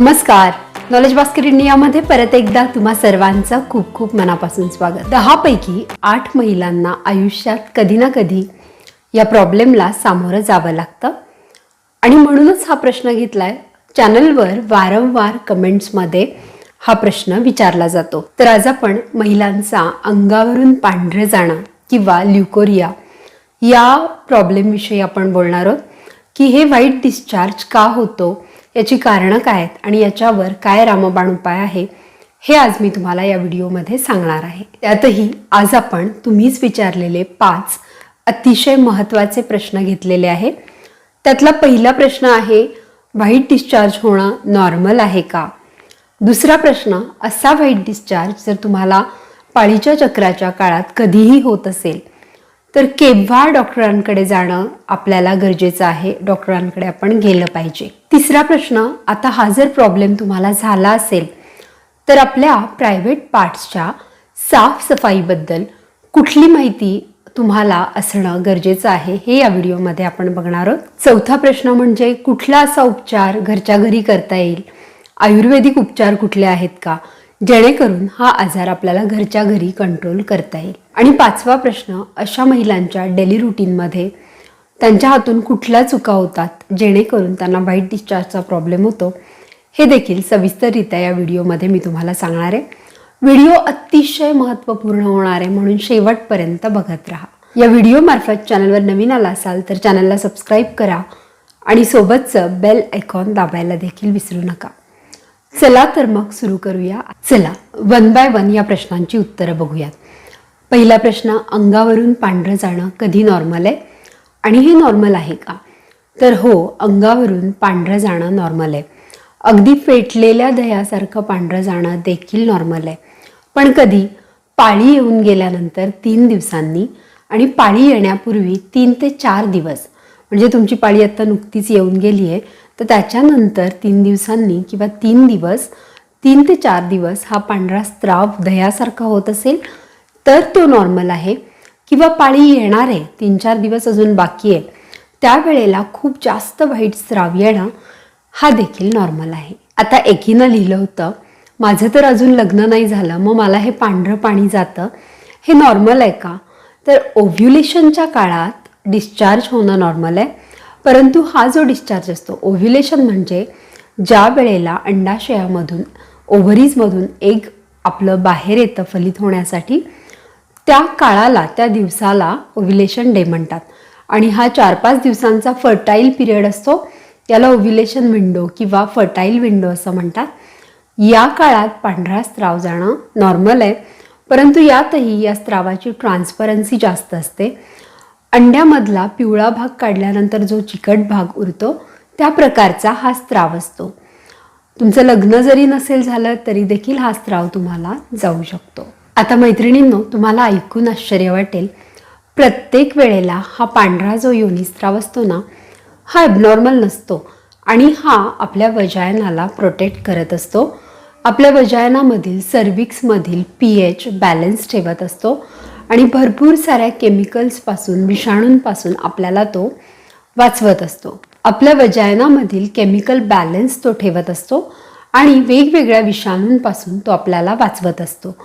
नमस्कार. Knowledge basket इंडियामध्ये परत एकदा तुम्हा सर्वांचं खूप खूप मनापासून स्वागत. दहापैकी आठ महिलांना आयुष्यात कधी ना कधी या प्रॉब्लेमला सामोरं जावं लागतं. आणि म्हणूनच हा प्रश्न घेतलाय चॅनलवर वारंवार कमेंट्समध्ये हा प्रश्न विचारला जातो. तर आज आपण महिलांचा अंगावरून पांढरे जाणं किंवा ल्युकोरिया या प्रॉब्लेमविषयी आपण बोलणार आहोत. की हे वाईट डिस्चार्ज का होतो? याची कारणं काय आहेत आणि याच्यावर काय रामबाण उपाय आहे हे आज मी तुम्हाला या व्हिडिओमध्ये सांगणार आहे. त्यातही आज आपण तुम्हीच विचारलेले पाच अतिशय महत्त्वाचे प्रश्न घेतलेले आहे त्यातला पहिला प्रश्न आहे व्हाईट डिस्चार्ज होणं नॉर्मल आहे का? दुसरा प्रश्न असा व्हाईट डिस्चार्ज जर तुम्हाला पाळीच्या चक्राच्या काळात कधीही होत असेल तर केव्हा डॉक्टरांकडे जाणं आपल्याला गरजेचं आहे डॉक्टरांकडे आपण गेलं पाहिजे? तिसरा प्रश्न आता हा जर प्रॉब्लेम तुम्हाला झाला असेल तर आपल्या प्रायव्हेट पार्ट्सच्या साफसफाईबद्दल कुठली माहिती तुम्हाला असणं गरजेचं आहे हे या व्हिडिओमध्ये आपण बघणार आहोत. चौथा प्रश्न म्हणजे कुठला असा उपचार घरच्या घरी करता येईल? आयुर्वेदिक उपचार कुठले आहेत का? जेणेकरून हा आजार आपल्याला घरच्या घरी कंट्रोल करता येईल. आणि पाचवा प्रश्न अशा महिलांच्या डेली रुटीनमध्ये त्यांच्या हातून कुठल्या चुका होतात जेणेकरून त्यांना व्हाईट डिस्चार्जचा प्रॉब्लेम होतो हे देखील सविस्तररित्या या व्हिडिओमध्ये मी तुम्हाला सांगणार आहे. व्हिडिओ अतिशय महत्त्वपूर्ण होणार आहे म्हणून शेवटपर्यंत बघत राहा. या व्हिडिओमार्फत चॅनलवर नवीन आला असाल तर चॅनलला सबस्क्राईब करा आणि सोबतचं बेल आयकॉन दाबायला देखील विसरू नका. चला तर मग सुरू करूया. चला वन बाय वन या प्रश्नांची उत्तरं बघूयात. पहिला प्रश्न अंगावरून पांढरं जाणं कधी नॉर्मल आहे? आणि हे नॉर्मल आहे का? तर हो अंगावरून पांढरं जाणं नॉर्मल आहे. अगदी फेटलेल्या दह्यासारखं पांढरं जाणं देखील नॉर्मल आहे. पण कधी? पाळी येऊन गेल्यानंतर तीन दिवसांनी आणि पाळी येण्यापूर्वी तीन ते चार दिवस. म्हणजे तुमची पाळी आत्ता नुकतीच येऊन गेली आहे तर त्याच्यानंतर तीन दिवसांनी किंवा तीन दिवस तीन ते चार दिवस हा पांढरा स्त्राव दह्यासारखा होत असेल तर तो नॉर्मल आहे. किंवा पाळी येणार आहे तीन चार दिवस अजून बाकी आहे त्यावेळेला खूप जास्त वाईट स्त्राव येणं हा देखील नॉर्मल आहे. आता एकीनं लिहिलं होतं माझं तर अजून लग्न नाही झालं मग मला हे पांढरं पाणी जातं. हे नॉर्मल आहे का? तर ओव्ह्युलेशनच्या काळात डिस्चार्ज होणं नॉर्मल आहे. परंतु हा जो डिस्चार्ज असतो ओव्ह्युलेशन म्हणजे ज्या वेळेला अंडाशयामधून ओव्हरीजमधून एक आपलं बाहेर येतं फलित होण्यासाठी त्या काळाला त्या दिवसाला ओव्ह्युलेशन डे म्हणतात. आणि हा चार पाच दिवसांचा फर्टाईल पिरियड असतो त्याला ओव्ह्युलेशन विंडो किंवा फर्टाईल विंडो असं म्हणतात. या काळात पांढरा स्त्राव जाणं नॉर्मल आहे परंतु यातही या स्त्रावाची ट्रान्सपरन्सी जास्त असते. अंड्यामधला पिवळा भाग काढल्यानंतर जो चिकट भाग उरतो त्या प्रकारचा हा स्त्राव असतो. तुमचं लग्न जरी नसेल झालं तरी देखील हा स्त्राव तुम्हाला जाऊ शकतो. आता मैत्रिणींनो तुम्हाला ऐकून आश्चर्य वाटेल. प्रत्येक वेळेला हा पांढरा जो योनिस्त्राव असतो ना हा ॲबनॉर्मल नसतो आणि हा आपल्या वजायनाला प्रोटेक्ट करत असतो. आपल्या वजायनामधील सर्विक्समधील पी एच बॅलन्स ठेवत असतो. आणि भरपूर साऱ्या केमिकल्सपासून विषाणूंपासून आपल्याला तो वाचवत असतो. आपल्या वजायनामधील केमिकल बॅलन्स तो ठेवत असतो आणि वेगवेगळ्या विषाणूंपासून तो आपल्याला वाचवत असतो.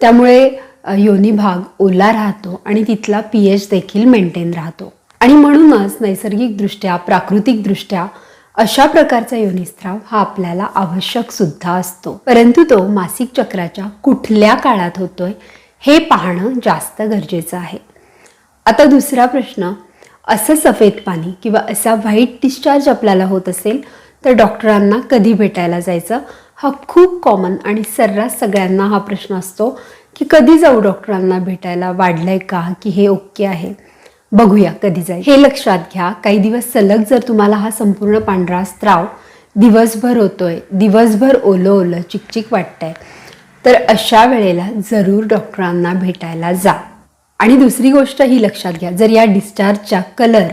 त्यामुळे योनी भाग ओला राहतो आणि तिथला पी एच देखील मेंटेन राहतो. आणि म्हणूनच नैसर्गिकदृष्ट्या प्राकृतिकदृष्ट्या अशा प्रकारचा योनिस्त्राव हा आपल्याला आवश्यक सुद्धा असतो. परंतु तो मासिक चक्राच्या कुठल्या काळात होतोय हे पाहणं जास्त गरजेचं आहे. आता दुसरा प्रश्न असं सफेद पाणी किंवा असा व्हाईट डिस्चार्ज आपल्याला होत असेल तर डॉक्टरांना कधी भेटायला जायचं? हा खूप कॉमन आणि सर्रास सगळ्यांना हा प्रश्न असतो की कधी जाऊ डॉक्टरांना भेटायला? वाढलंय का? की हे ओके आहे? बघूया कधी जाईल. हे लक्षात घ्या काही दिवस सलग जर तुम्हाला हा संपूर्ण पांढरा स्त्राव दिवसभर होतोय दिवसभर ओलं ओलं चिकचिक वाटतंय तर अशा वेळेला जरूर डॉक्टरांना भेटायला जा. आणि दुसरी गोष्ट ही लक्षात घ्या जर या डिस्चार्जच्या कलर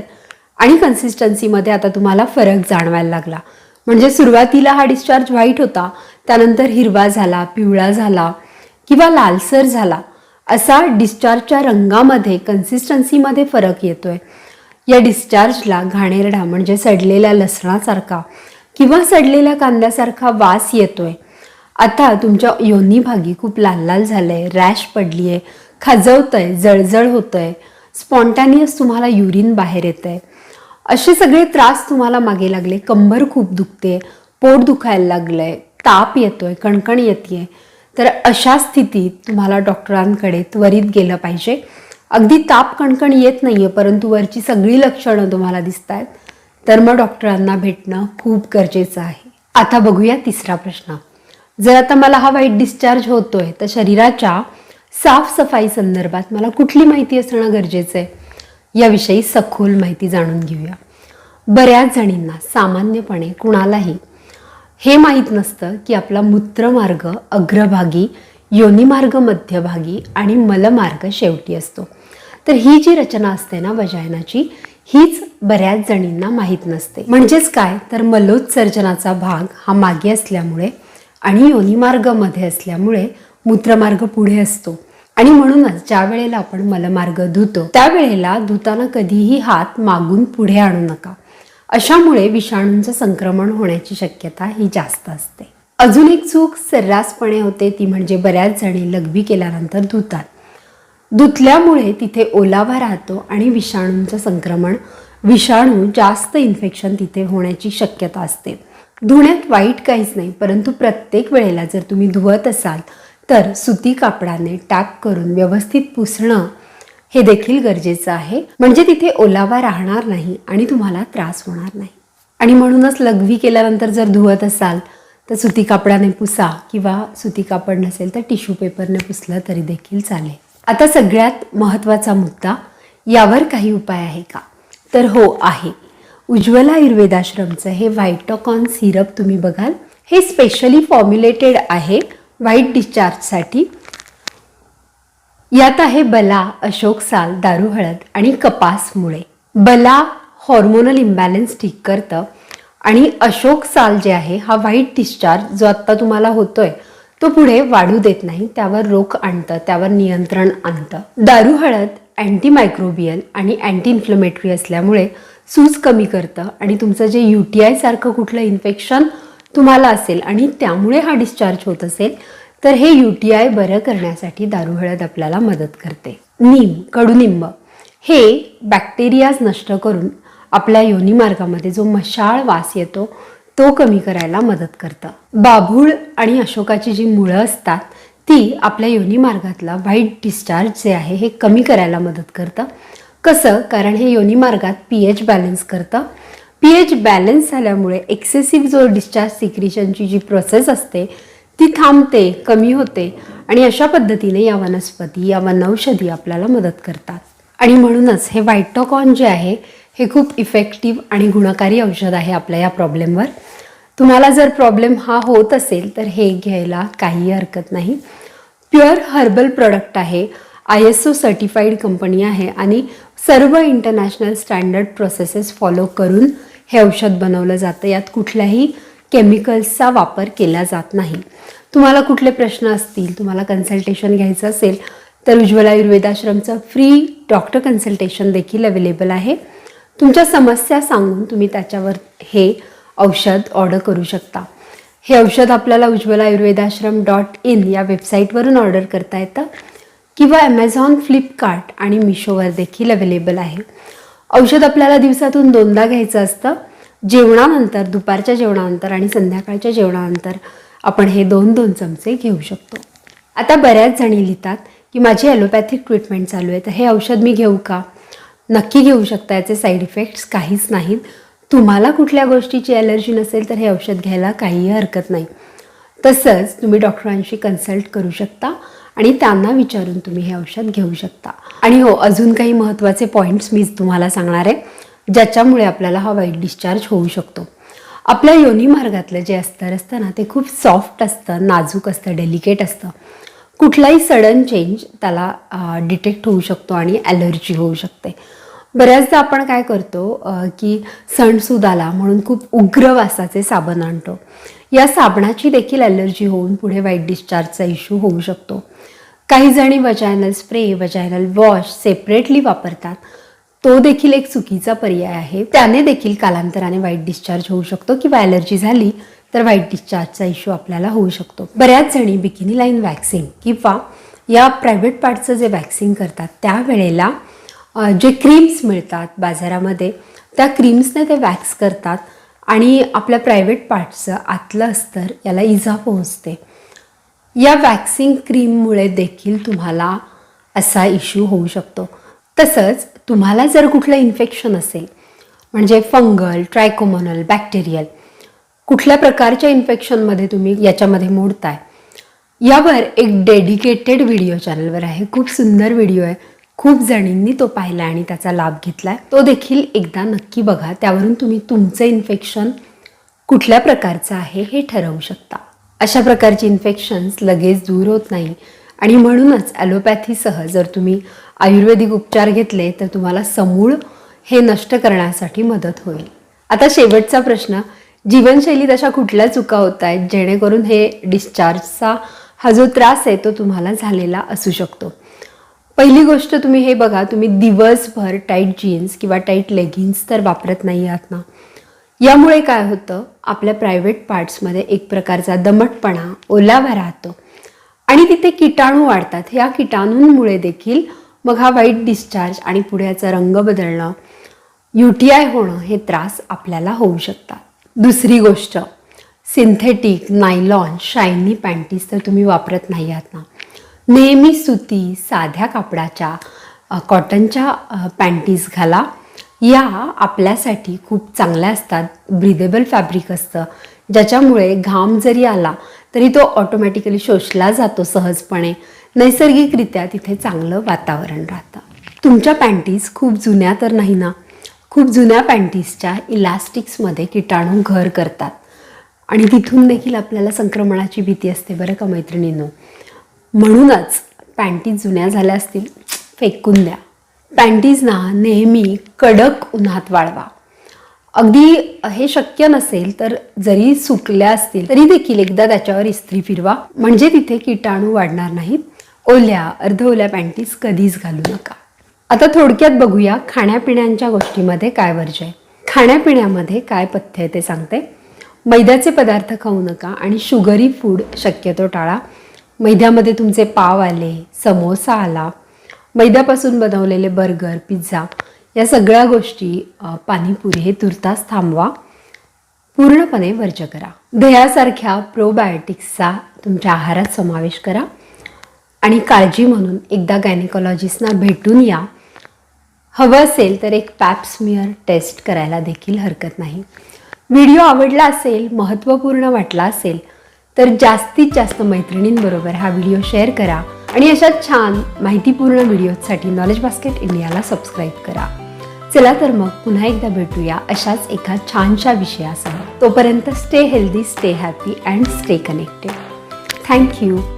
आणि कन्सिस्टन्सीमध्ये आता तुम्हाला फरक जाणवायला लागला. म्हणजे सुरुवातीला हा डिस्चार्ज व्हाईट होता त्यानंतर हिरवा झाला पिवळा झाला किंवा लालसर झाला असा डिस्चार्जच्या रंगामध्ये कन्सिस्टन्सीमध्ये फरक येतोय. या डिस्चार्जला घाणेरडा म्हणजे सडलेल्या लसणासारखा किंवा सडलेल्या कांद्यासारखा वास येतोय. आता तुमच्या योनी भागी खूप लाल लाल झालं आहे रॅश पडली आहे खाजवतंय जळजळ होतंय. स्पॉन्टॅनियस तुम्हाला युरिन बाहेर येतंय. असे सगळे त्रास तुम्हाला मागे लागले. कंबर खूप दुखते पोट दुखायला लागलंय ताप येतोय कणकण येते तर अशा स्थितीत तुम्हाला डॉक्टरांकडे त्वरित गेलं पाहिजे. अगदी ताप कणकण येत नाही आहे परंतु वरची सगळी लक्षणं तुम्हाला दिसत आहेत तर मग डॉक्टरांना भेटणं खूप गरजेचं आहे. आता बघूया तिसरा प्रश्न. जर आता मला हा वाईट डिस्चार्ज होतोय तर शरीराच्या साफसफाई संदर्भात मला कुठली माहिती असणं गरजेचं आहे? याविषयी सखोल माहिती जाणून घेऊया. बऱ्याच जणींना सामान्यपणे कुणालाही हे माहीत नसतं की आपला मूत्रमार्ग अग्रभागी योनिमार्ग मध्यभागी आणि मलमार्ग शेवटी असतो. तर ही जी रचना असते ना वजायनाची हीच बऱ्याच जणींना माहीत नसते. म्हणजेच काय? तर मलोत्सर्जनाचा भाग हा मागे असल्यामुळे आणि योनिमार्गामध्ये असल्यामुळे मूत्रमार्ग पुढे असतो. आणि म्हणूनच ज्या वेळेला आपण मलमार्ग धुतो त्यावेळेला धुताना कधीही हात मागून पुढे आणू नका. अशामुळे विषाणूंचं संक्रमण होण्याची शक्यता ही जास्त असते. अजून एक चूक सर्रासपणे होते ती म्हणजे बऱ्याच जणी लघवी केल्यानंतर धुतात. धुतल्यामुळे तिथे ओलावा राहतो आणि विषाणूंचं संक्रमण विषाणू जास्त इन्फेक्शन तिथे होण्याची शक्यता असते. धुण्यात वाईट काहीच नाही परंतु प्रत्येक वेळेला जर तुम्ही धुवत असाल तर सुती कापडाने टाक करून व्यवस्थित पुसणं हे देखील गरजेचं आहे. म्हणजे तिथे ओलावा राहणार नाही आणि तुम्हाला त्रास होणार नाही. आणि म्हणूनच लघवी केल्यानंतर जर धुवत असाल तर सुती कापडाने पुसा किंवा सुती कापड नसेल तर टिश्यू पेपरने पुसलं तरी देखील चालेल. आता सगळ्यात महत्त्वाचा मुद्दा यावर काही उपाय आहे का? तर हो आहे. उज्ज्वला आयुर्वेदाश्रमचं हे व्हायटॉकॉन सिरप तुम्ही बघाल. हे स्पेशली फॉर्म्युलेटेड आहे व्हाईट डिस्चार्जसाठी यात आहे बला अशोक साल दारू हळद आणि कपास मुळे. बला हॉर्मोनल इम्बॅलन्स ठीक करतं. आणि अशोक साल जे आहे हा व्हाईट डिस्चार्ज जो आत्ता तुम्हाला होतोय तो पुढे वाढू देत नाही. त्यावर रोख आणतं त्यावर नियंत्रण आणतं. दारू हळद अँटी मायक्रोबियल आणि अँटी इन्फ्लमेटरी असल्यामुळे सूज कमी करतं आणि तुमचं जे यू टी आयसारखं कुठलं इन्फेक्शन तुम्हाला असेल आणि त्यामुळे हा डिस्चार्ज होत असेल तर हे यू टी आय बरं करण्यासाठी दारू हळद आपल्याला मदत करते. नीम कडुनिंब हे बॅक्टेरियाज नष्ट करून आपल्या योनिमार्गामध्ये जो मशाळ वास येतो तो कमी करायला मदत करतं. बाभूळ आणि अशोकाची जी मुळं असतात ती आपल्या योनिमार्गातला व्हाईट डिस्चार्ज जे आहे हे कमी करायला मदत करतं. कसं? कारण हे योनिमार्गात पी एच बॅलन्स करतं. पी एच बॅलन्स झाल्यामुळे एक्सेसिव्ह जो डिस्चार्ज सिक्रिशनची जी प्रोसेस असते ती थांबते कमी होते आणि अशा पद्धतीने या वनस्पती या वनौषधी आपल्याला मदत करतात. आणि म्हणूनच हे वायटोकॉन जे आहे हे खूप इफेक्टिव्ह आणि गुणकारी औषध आहे आपल्या या प्रॉब्लेमवर तुम्हाला जर प्रॉब्लेम हा होत असेल तर हे घ्यायला काही हरकत नाही. प्युअर हर्बल प्रोडक्ट आहे. I S O certified company आहे आणि सर्व इंटरनॅशनल स्टँडर्ड प्रोसेसेस फॉलो करून हे औषध बनवलं जातं. यात कुठल्याही केमिकल्सचा वापर केला जात नाही. तुम्हाला कुठले प्रश्न असतील तुम्हाला कन्सल्टेशन घ्यायचं असेल तर उज्ज्वला आयुर्वेदाश्रमचं फ्री डॉक्टर कन्सल्टेशन देखील अवेलेबल आहे. तुमच्या समस्या सांगून तुम्ही त्याच्यावर हे औषध ऑर्डर करू शकता. हे औषध आपल्याला उज्ज्वला आयुर्वेदाश्रम डॉट इन या वेबसाईटवरून ऑर्डर करता येतं. किंवा ॲमेझॉन फ्लिपकार्ट आणि मिशोवर देखील अवेलेबल आहे. औषध आपल्याला दिवसातून दोनदा घ्यायचं असतं. जेवणानंतर दुपारच्या जेवणानंतर आणि संध्याकाळच्या जेवणानंतर आपण हे दोन दोन चमचे घेऊ शकतो. आता बऱ्याच जणी लिहितात की माझी ॲलोपॅथिक ट्रीटमेंट चालू आहे तर हे औषध मी घेऊ का? नक्की घेऊ शकता याचे साईड इफेक्ट्स काहीच नाहीत. तुम्हाला कुठल्या गोष्टीची ॲलर्जी नसेल तर हे औषध घ्यायला काहीही हरकत नाही. तसंच तुम्ही डॉक्टरांशी कन्सल्ट करू शकता. आणि त्यांना विचारून तुम्ही हे औषध घेऊ शकता. आणि हो अजून काही महत्त्वाचे पॉईंट्स मी तुम्हाला सांगणार आहे ज्याच्यामुळे आपल्याला हा वाईट डिस्चार्ज होऊ शकतो. आपल्या योनी मार्गातलं जे अस्तर असतं ना ते खूप सॉफ्ट असतं नाजूक असतं डेलिकेट असतं. कुठलाही सडन चेंज त्याला डिटेक्ट होऊ शकतो आणि ॲलर्जी होऊ शकते. बऱ्याचदा आपण काय करतो की सणसूद आला म्हणून खूप उग्र वासाचे साबण आणतो. या साबणाची देखील ॲलर्जी होऊन पुढे वाईट डिस्चार्जचा इश्यू होऊ शकतो. काही जणी vaginal spray vaginal wash separately वापरतात. तो देखील एक चुकीचा पर्याय आहे. त्याने देखील कालांतराने वाईट डिस्चार्ज होऊ शकतो किंवा ॲलर्जी झाली तर वाईट डिस्चार्जचा इश्यू आपल्याला होऊ शकतो. बऱ्याच जणी बिकिनी लाईन वॅक्सिंग किंवा या प्रायव्हेट पार्टचं जे वॅक्सिंग करतात त्यावेळेला जे क्रीम्स मिळतात बाजारामध्ये त्या क्रीम्सने ते वॅक्स करतात. आणि आपल्या प्रायव्हेट पार्टचं आतलं अस्तर याला इजा पोहोचते. या वॅक्सिंग क्रीममुळे देखील तुम्हाला असा इश्यू होऊ शकतो. तसंच तुम्हाला जर कुठलं इन्फेक्शन असेल म्हणजे फंगल ट्रायकोमोनल बॅक्टेरियल कुठल्या प्रकारच्या इन्फेक्शनमध्ये तुम्ही याच्यामध्ये मोडताय यावर एक डेडिकेटेड व्हिडिओ चॅनलवर आहे. खूप सुंदर व्हिडिओ आहे. खूप जणींनी तो पाहिला आणि त्याचा लाभ घेतलाय तो देखील एकदा नक्की बघा त्यावरून तुम्ही तुमचं इन्फेक्शन कुठल्या प्रकारचं आहे हे ठरवू शकता. अशा प्रकारची इन्फेक्शन्स लगेच दूर होत नाही. आणि म्हणूनच ॲलोपॅथीसह जर तुम्ही आयुर्वेदिक उपचार घेतले तर तुम्हाला समूळ हे नष्ट करण्यासाठी मदत होईल. आता शेवटचा प्रश्न जीवनशैलीत अशा कुठल्या चुका होत आहेत जेणेकरून हे डिस्चार्जचा हा जो त्रास आहे तो तुम्हाला झालेला असू शकतो. पहिली गोष्ट तुम्ही हे बघा तुम्ही दिवसभर टाईट जीन्स किंवा टाईट लेगिन्स तर वापरत नाही आहात ना. यामुळे काय होतं आपल्या प्रायव्हेट पार्ट्समध्ये एक प्रकारचा दमटपणा ओलावा राहतो. आणि तिथे किटाणू वाढतात. ह्या किटाणूंमुळे देखील मग हा वाईट डिस्चार्ज आणि पुढे याचा रंग बदलणं यू टी आय होणं हे त्रास आपल्याला होऊ शकतात. दुसरी गोष्ट सिंथेटिक नायलॉन शायनी पॅन्टीज तर तुम्ही वापरत नाही आहात ना. नेहमी सुती साध्या कापडाच्या कॉटनच्या पॅन्टीज घाला. या आपल्यासाठी खूप चांगल्या असतात. ब्रिदेबल फॅब्रिक असतं. ज्याच्यामुळे घाम जरी आला तरी तो ऑटोमॅटिकली शोषला जातो सहजपणे. नैसर्गिकरित्या तिथे चांगलं वातावरण राहतं. तुमच्या पॅन्टीज खूप जुन्या तर नाही ना? खूप जुन्या पॅन्टीजच्या इलास्टिक्समध्ये किटाणू घर करतात. आणि तिथून देखील आपल्याला संक्रमणाची भीती असते बरं का मैत्रिणींनो? म्हणूनच पॅन्टीज जुन्या झाल्या असतील फेकून द्या. पॅन्टीजना नेहमी कडक उन्हात वाळवा. अगदी हे शक्य नसेल तर जरी सुकल्या असतील तरी देखील एकदा त्याच्यावर इस्त्री फिरवा. म्हणजे तिथे किटाणू वाढणार नाहीत. ओल्या अर्ध ओल्या पॅन्टीज कधीच घालू नका. आता थोडक्यात बघूया खाण्यापिण्याच्या गोष्टीमध्ये काय वर्ज आहे. खाण्यापिण्यामध्ये काय पथ्य आहे ते सांगते. मैद्याचे पदार्थ खाऊ नका आणि शुगरी फूड शक्यतो टाळा. मैद्यामध्ये तुमचे पाव आले समोसा आला मैद्यापासून बनवलेले बर्गर पिझ्झा या सगळ्या गोष्टी पाणीपुरी हे तुर्तास थांबवा. पूर्णपणे वर्ज करा. दह्यासारख्या प्रोबायोटिक्सचा तुमच्या आहारात समावेश करा. आणि काळजी म्हणून एकदा गायनेकॉलॉजिस्टना भेटून या. हवं असेल तर एक पॅप्समिअर टेस्ट करायला देखील हरकत नाही. व्हिडिओ आवडला असेल महत्त्वपूर्ण वाटला असेल तर जास्तीत जास्त मैत्रिणींबरोबर हा व्हिडिओ शेअर करा आणि अशा छान माहितीपूर्ण व्हिडिओजसाठी नॉलेज बास्केट इंडियाला सबस्क्राईब करा. चला तर मग पुन्हा एकदा भेटूया अशाच एका छानशा विषयासह तोपर्यंत stay healthy stay happy and stay connected thank you